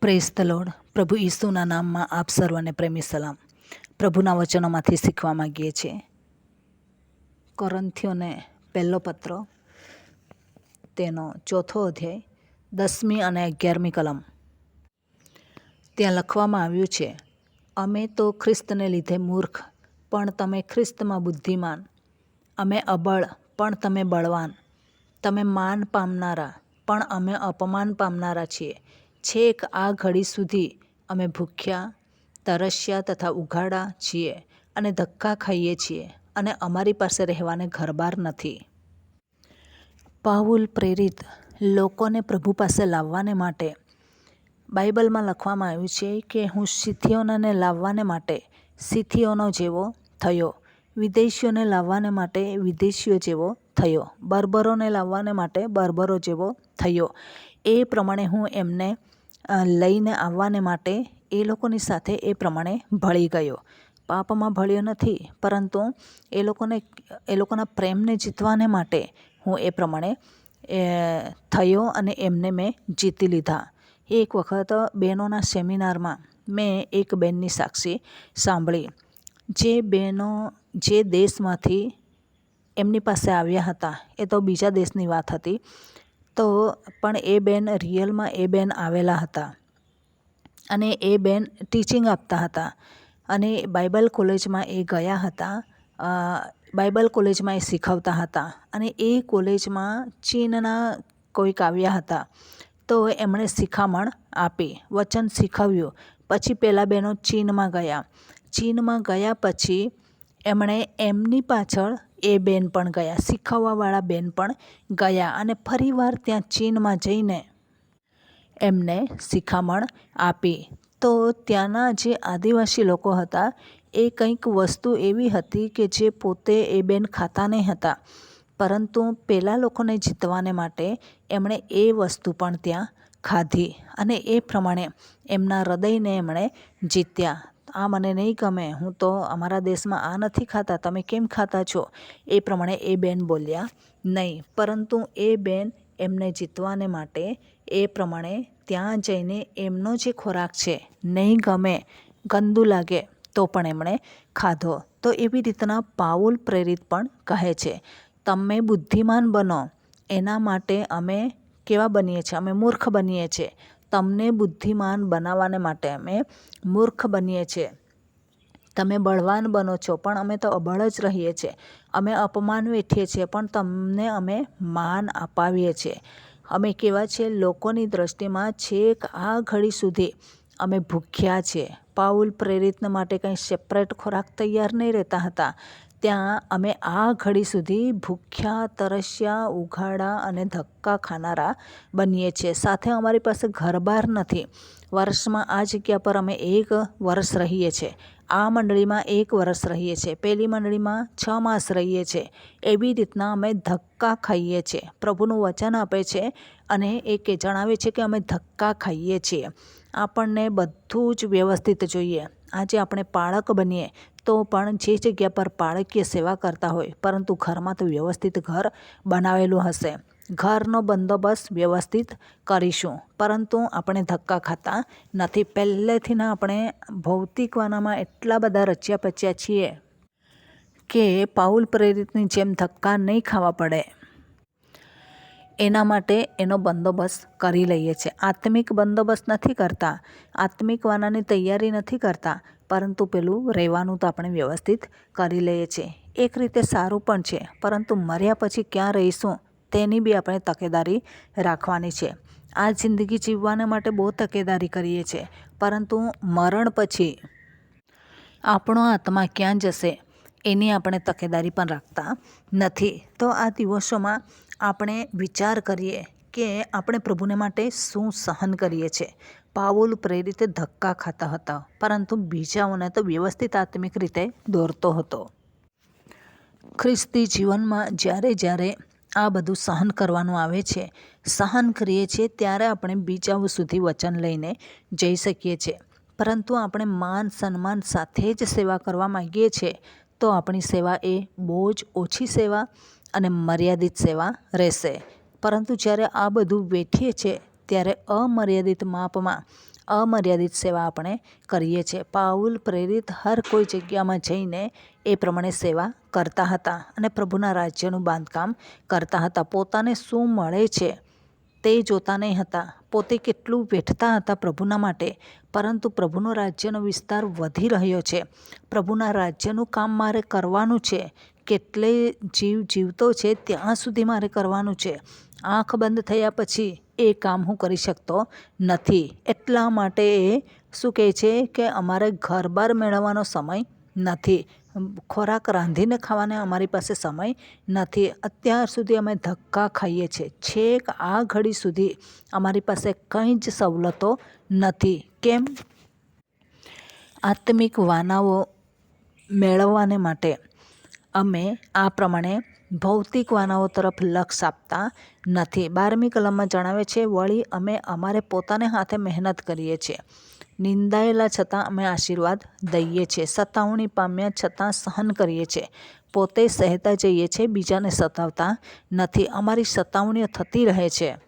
Press પ્રભુ ઈસુના નામમાં આપ સર્વને પ્રેમી સલામ. પ્રભુના વચનોમાંથી શીખવા માગીએ છીએ. કોરંથીઓને પહેલો પત્ર, તેનો ચોથો અધ્યાય, દસમી અને અગિયારમી કલમ. ત્યાં લખવામાં આવ્યું છે, અમે તો ખ્રિસ્તને લીધે મૂર્ખ, પણ તમે ખ્રિસ્તમાં બુદ્ધિમાન. અમે અબળ, પણ તમે બળવાન. તમે માન પામનારા, પણ અમે અપમાન પામનારા છીએ. છેક આ ઘડી સુધી અમે ભૂખ્યા, તરસ્યા તથા ઉઘાડા છીએ અને ધક્કા ખાઈએ છીએ અને અમારી પાસે રહેવાને ઘરબાર નથી. પાઉલ પ્રેરિત લોકોને પ્રભુ પાસે લાવવાને માટે બાઇબલમાં લખવામાં આવ્યું છે કે હું સિથિયોનને લાવવાને માટે સિથિયોનો જેવો થયો, વિદેશીઓને લાવવાને માટે વિદેશીઓ જેવો થયો, બર્બરોને લાવવાને માટે બર્બરો જેવો થયો. એ પ્રમાણે હું એમને લઈને આવવાને માટે એ લોકોની સાથે એ પ્રમાણે ભળી ગયો. પાપમાં ભળ્યો નથી, પરંતુ એ લોકોને, એ લોકોના પ્રેમને જીતવાને માટે હું એ પ્રમાણે થયો અને એમને મેં જીતી લીધા. એક વખત બહેનોના સેમિનારમાં મેં એક બેનની સાક્ષી સાંભળી. જે બહેનો, જે દેશમાંથી એમની પાસે આવ્યા હતા, એ તો બીજા દેશની વાત હતી તો પણ એ બેન રિયલમાં એ બેન આવેલા હતા. અને એ બેન ટીચિંગ આપતા હતા. અને બાઇબલ કોલેજમાં એ ગયા હતા. બાઇબલ કોલેજમાં એ શીખવતા હતા. અને એ કોલેજમાં ચીનના કોઈક આવ્યા હતા. તો એમણે શિખામણ આપી, વચન શીખવ્યું. પછી પેલા બહેનો ચીનમાં ગયા. ચીનમાં ગયા પછી એમણે એમની પાછળ એ બેન પણ ગયા. શીખવવાવાળા બેન પણ ગયા અને ફરીવાર ત્યાં ચીનમાં જઈને એમને શિખામણ આપી. તો ત્યાંના જે આદિવાસી લોકો હતા, એ કંઈક વસ્તુ એવી હતી કે જે પોતે એ બેન ખાતા નહીં હતા. પરંતુ પેલા લોકોને જીતવાને માટે એમણે એ વસ્તુ પણ ત્યાં ખાધી અને એ પ્રમાણે એમના હૃદયને એમણે જીત્યા. આ મને નહીં ગમે. હું તો અમારા દેશમાં આ નથી ખાતા. તમે કેમ ખાતા છો? એ પ્રમાણે એ બેન બોલ્યા, નહીં, પરંતુ એ બેન એમને જીતવાને માટે એ પ્રમાણે ત્યાં જઈને એમનો જે ખોરાક છે, નહીં ગમે, ગંદુ લાગે, તો પણ એમણે ખાધો. તો એવી રીતના પાઉલ પ્રેરિત પણ કહે છે, તમે બુદ્ધિમાન બનો. એના માટે અમે કેવા બનીએ છીએ? અમે મૂર્ખ બનીએ છીએ. તમને બુદ્ધિમાન બનાવવાને માટે અમે મૂર્ખ બનીએ છીએ. તમે બળવાન બનો છો, પણ અમે તો અબળ જ રહીએ છીએ. અમે અપમાન વેઠીએ છીએ, પણ તમને અમે માન અપાવીએ છીએ. અમે કેવા છીએ, લોકોની દ્રષ્ટિમાં છેક આ ઘડી સુધી અમે ભૂખ્યા છીએ. પાઉલ પ્રેરિતને માટે કંઈ સેપરેટ ખોરાક તૈયાર નહીં રહેતા હતા. ત્યાં અમે આ ઘડી સુધી ભૂખ્યા, તરસ્યા, ઉઘાડા અને ધક્કા ખાનારા બનીએ છીએ. સાથે અમારી પાસે ઘરબાર નથી. વર્ષમાં આ જગ્યા પર અમે એક વર્ષ રહીએ છીએ. આ મંડળીમાં એક વર્ષ રહીએ છીએ. પેલી મંડળીમાં છ માસ રહીએ છીએ. એવી રીતના અમે ધક્કા ખાઈએ છીએ. પ્રભુનું વચન આપે છે અને એ કે જણાવે છે કે અમે ધક્કા ખાઈએ છીએ. આપણને બધું જ વ્યવસ્થિત જોઈએ. આજે આપણે પાળક બનીએ. તો પણ જે જગ્યા પર પાળકીય સેવા કરતા હોય, પરંતુ ઘરમાં તો વ્યવસ્થિત ઘર બનાવેલું હશે. ઘરનો બંદોબસ્ત વ્યવસ્થિત કરીશું, પરંતુ આપણે ધક્કા ખાતા નથી. પહેલેથી આપણે ભૌતિકવાનામાં એટલા બધા રચ્યા પચ્યા છીએ કે પાઉલ પ્રેરિતની જેમ ધક્કા નહીં ખાવા પડે. એના માટે એનો બંદોબસ્ત કરી લઈએ છીએ. આત્મિક બંદોબસ્ત નથી કરતા. આત્મિક વાનાની તૈયારી નથી કરતા. પરંતુ પેલું રહેવાનું તો આપણે વ્યવસ્થિત કરી લઈએ છીએ. એક રીતે સારું પણ છે, પરંતુ મર્યા પછી ક્યાં રહીશું તેની બી આપણે તકેદારી રાખવાની છે. આ જિંદગી જીવવાના માટે બહુ તકેદારી કરીએ છીએ, પરંતુ મરણ પછી આપણો આત્મા ક્યાં જશે એની આપણે તકેદારી પણ રાખતા નથી. તો આ દિવસોમાં આપણે વિચાર કરીએ કે આપણે પ્રભુને માટે શું સહન કરીએ છીએ? પાઉલ પ્રેરિત ધક્કા ખાતા હતા, પરંતુ બીજાઓને તો વ્યવસ્થિત આત્મિક રીતે દોરતો હતો. ખ્રિસ્તી જીવનમાં જ્યારે જ્યારે આ બધું સહન કરવાનું આવે છે, સહન કરીએ છીએ ત્યારે આપણે બીજાઓ સુધી વચન લઈને જઈ શકીએ છીએ. પરંતુ આપણે માન સન્માન સાથે જ સેવા કરવા માગીએ છીએ, તો આપણી સેવા એ બહુ જ ઓછી સેવા અને મર્યાદિત સેવા રહેશે. પરંતુ જ્યારે આ બધું વેઠીએ છીએ, ત્યારે અમર્યાદિત માપમાં અમર્યાદિત સેવા આપણે કરીએ છીએ. પાઉલ પ્રેરિત હર કોઈ જગ્યામાં જઈને એ પ્રમાણે સેવા કરતા હતા અને પ્રભુના રાજ્યનું બાંધકામ કરતા હતા. પોતાને શું મળે છે તે જોતા નહીં હતા. પોતે કેટલું વેઠતા હતા પ્રભુના માટે, પરંતુ પ્રભુનો રાજ્યનો વિસ્તાર વધી રહ્યો છે. પ્રભુના રાજ્યનું કામ મારે કરવાનું છે. કેટલે જીવ જીવતો છે, ત્યાં સુધી મારે કરવાનું છે. આંખ બંધ થયા પછી એ કામ હું કરી શકતો નથી. એટલા માટે એ શું કહે છે કે અમારે ઘર બાર મેળવવાનો સમય નથી. ખોરાક રાંધીને ખાવાને અમારી પાસે સમય નથી. અત્યાર સુધી અમે ધક્કા ખાઈએ છીએ છેક આ ઘડી સુધી અમારી પાસે કંઈ જ સવલતો નથી. કેમ? આત્મિક વાનાઓ મેળવવાને માટે અમે આ પ્રમાણે ભૌતિક વાનાઓ તરફ લક્ષ આપતા નથી. બારમી કલમમાં જણાવે છે, વળી અમે અમારે પોતાને હાથે મહેનત કરીએ છીએ. નિંદાયેલા છતાં અમે આશીર્વાદ દઈએ છીએ. સતાવણી પામ્યા છતાં સહન કરીએ છીએ. પોતે સહેતા જઈએ છીએ, બીજાને સતાવતા નથી. અમારી સતાવણીઓ થતી રહે છે.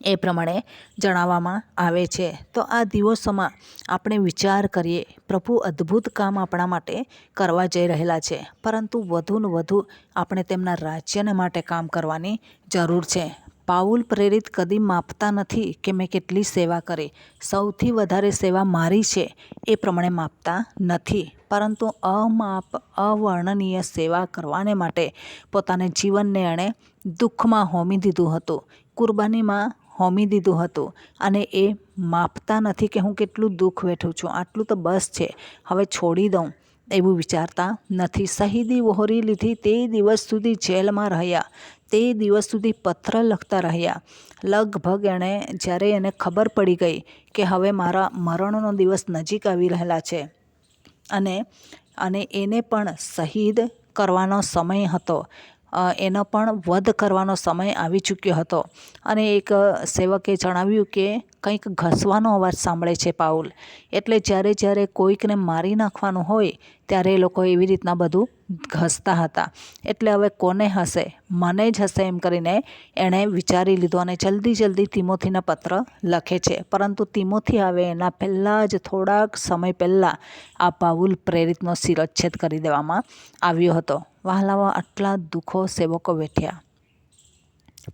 એ પ્રમાણે જણાવવામાં આવે છે. તો આ દિવસોમાં આપણે વિચાર કરીએ, પ્રભુ અદ્ભુત કામ આપણા માટે કરવા જઈ રહેલા છે, પરંતુ વધુને વધુ આપણે તેમના રાજ્યને માટે કામ કરવાની જરૂર છે. પાઉલ પ્રેરિત કદી માપતા નથી કે મેં કેટલી સેવા કરી. સૌથી વધારે સેવા મારી છે એ પ્રમાણે માપતા નથી, પરંતુ અમાપ, અવર્ણનીય સેવા કરવાને માટે પોતાને જીવનને એણે દુઃખમાં હોમી દીધું હતું. કુરબાનીમાં હોમી દીધું હતું અને એ માપતા નથી કે હું કેટલું દુઃખ વેઠું છું. આટલું તો બસ છે. હવે છોડી દઉં એવું વિચારતા નથી. શહીદી વહોરી લીધી તે દિવસ સુધી જેલમાં રહ્યા. તે દિવસ સુધી પત્ર લખતા રહ્યા. લગભગ એણે, જ્યારે એને ખબર પડી ગઈ કે હવે મારા મરણનો દિવસ નજીક આવી રહેલા છે અને અને એને પણ શહીદ કરવાનો સમય હતો. એનો પણ વધ કરવાનો સમય આવી ચૂક્યો હતો. અને એક સેવકે જણાવ્યું કે કંઈક ઘસવાનો અવાજ સાંભળે છે પાઉલ. એટલે જ્યારે જ્યારે કોઈકને મારી નાખવાનું હોય, ત્યારે એ લોકો એવી રીતના બધું ઘસતા હતા. એટલે હવે કોને હશે? મને જ હશે એમ કરીને એણે વિચારી લીધું અને જલ્દી જલ્દી તિમોથીને પત્ર લખે છે. પરંતુ તિમોથી આવે એના પહેલાં જ થોડાક સમય પહેલાં આ પાઉલ પ્રેરિતનો શિરચ્છેદ કરી દેવામાં આવ્યો હતો. વહાલાવા આટલા દુઃખો સેવકો વેઠ્યા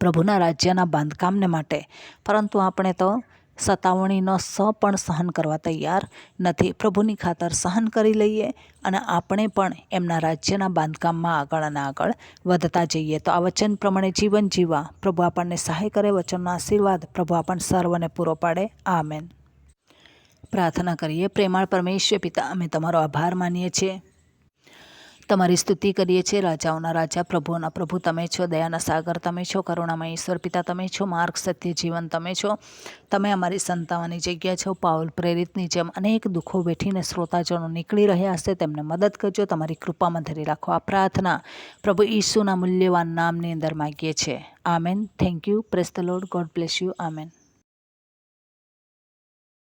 પ્રભુના રાજ્યના બાંધકામને માટે. પરંતુ આપણે તો સતાવણીનો સ પણ સહન કરવા તૈયાર નથી. પ્રભુની ખાતર સહન કરી લઈએ અને આપણે પણ એમના રાજ્યના બાંધકામમાં આગળ અને આગળ વધતા જઈએ. તો આ વચન પ્રમાણે જીવન જીવવા. પ્રભુ આપણને સહાય કરે, વચનનો આશીર્વાદ પ્રભુ આપણને સર્વને પૂરો પાડે. આમેન. પ્રાર્થના કરીએ. પ્રેમાળ પરમેશ્વર પિતા, અમે તમારો આભાર માનીએ છીએ. તમારી સ્તુતિ કરીએ છીએ રાજાઓના રાજા, પ્રભુઓના પ્રભુ, તમે છો દયાના સાગર, તમે છો કરુણામય ઈશ્વર પિતા, તમે છો માર્ગ, સત્ય, જીવન, તમે છો, તમે અમારી સંતાવાની જગ્યા છો, પાઉલ પ્રેરિતની જેમ અનેક દુઃખો વેઠીને શ્રોતાજનો નીકળી રહ્યા હશે, તેમને મદદ કરજો, તમારી કૃપામાં ધરી રાખો આ પ્રાર્થના પ્રભુ ઈસુના મૂલ્યવાન નામની અંદર માગીએ છીએ. Amen. Thank you praise Lord God bless you amen.